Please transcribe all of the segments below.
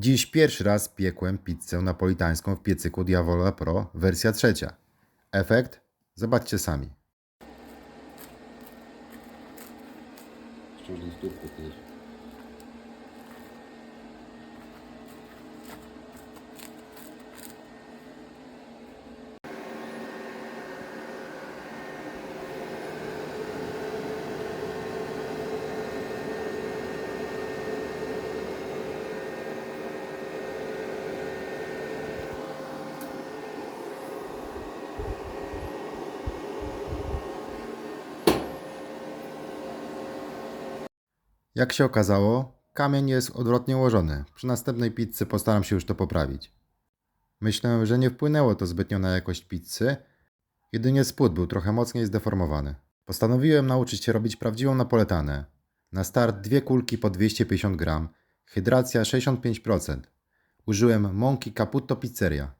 Dziś pierwszy raz piekłem pizzę napolitańską w piecyku Diavola Pro wersja trzecia. Efekt? Zobaczcie sami. Ściągnij stópkę kiedyś. Jak się okazało, kamień jest odwrotnie ułożony. Przy następnej pizzy postaram się już to poprawić. Myślę, że nie wpłynęło to zbytnio na jakość pizzy, jedynie spód był trochę mocniej zdeformowany. Postanowiłem nauczyć się robić prawdziwą napoletanę. Na start dwie kulki po 250 gram, hydracja 65%. Użyłem mąki Caputo Pizzeria.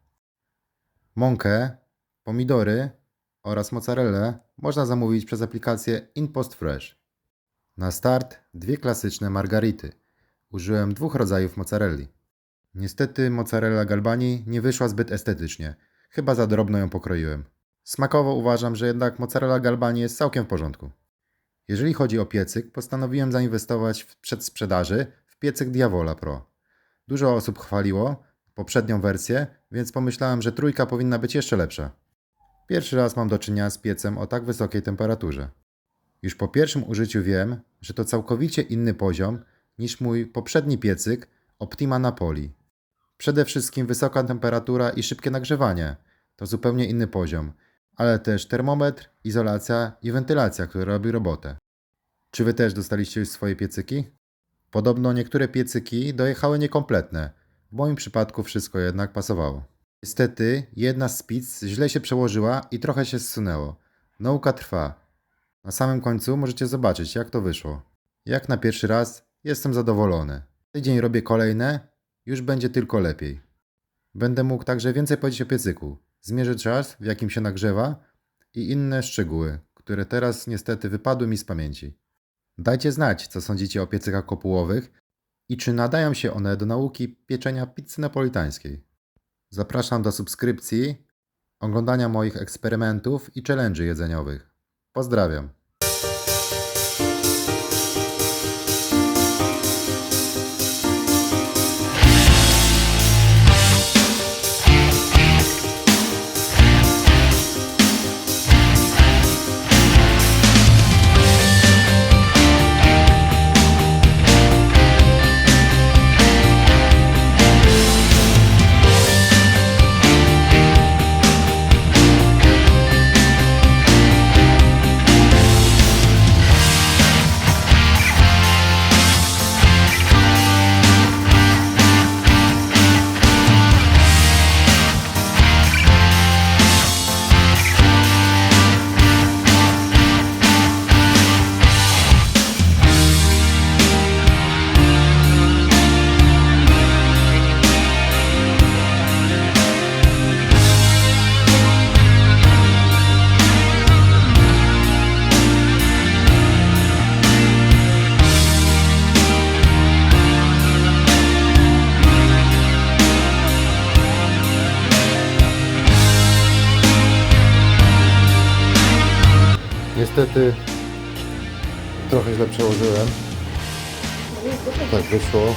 Mąkę, pomidory oraz mozzarellę można zamówić przez aplikację InPost Fresh. Na start dwie klasyczne margarity. Użyłem dwóch rodzajów mozzarelli. Niestety mozzarella Galbani nie wyszła zbyt estetycznie. Chyba za drobno ją pokroiłem. Smakowo uważam, że jednak mozzarella Galbani jest całkiem w porządku. Jeżeli chodzi o piecyk, postanowiłem zainwestować w przedsprzedaży w piecyk Diavola Pro. Dużo osób chwaliło poprzednią wersję, więc pomyślałem, że trójka powinna być jeszcze lepsza. Pierwszy raz mam do czynienia z piecem o tak wysokiej temperaturze. Już po pierwszym użyciu wiem, że to całkowicie inny poziom niż mój poprzedni piecyk Optima Napoli. Przede wszystkim wysoka temperatura i szybkie nagrzewanie to zupełnie inny poziom, ale też termometr, izolacja i wentylacja, które robi robotę. Czy wy też dostaliście już swoje piecyki? Podobno niektóre piecyki dojechały niekompletne. W moim przypadku wszystko jednak pasowało. Niestety, jedna z pizz źle się przełożyła i trochę się zsunęło. Nauka trwa. Na samym końcu możecie zobaczyć, jak to wyszło. Jak na pierwszy raz, jestem zadowolony. Tydzień robię kolejne, już będzie tylko lepiej. Będę mógł także więcej powiedzieć o piecyku. Zmierzę czas, w jakim się nagrzewa i inne szczegóły, które teraz niestety wypadły mi z pamięci. Dajcie znać, co sądzicie o piecykach kopułowych i czy nadają się one do nauki pieczenia pizzy napolitańskiej. Zapraszam do subskrypcji, oglądania moich eksperymentów i challenge'y jedzeniowych. Поздравим! Niestety trochę źle przełożyłem. Tak wyszło.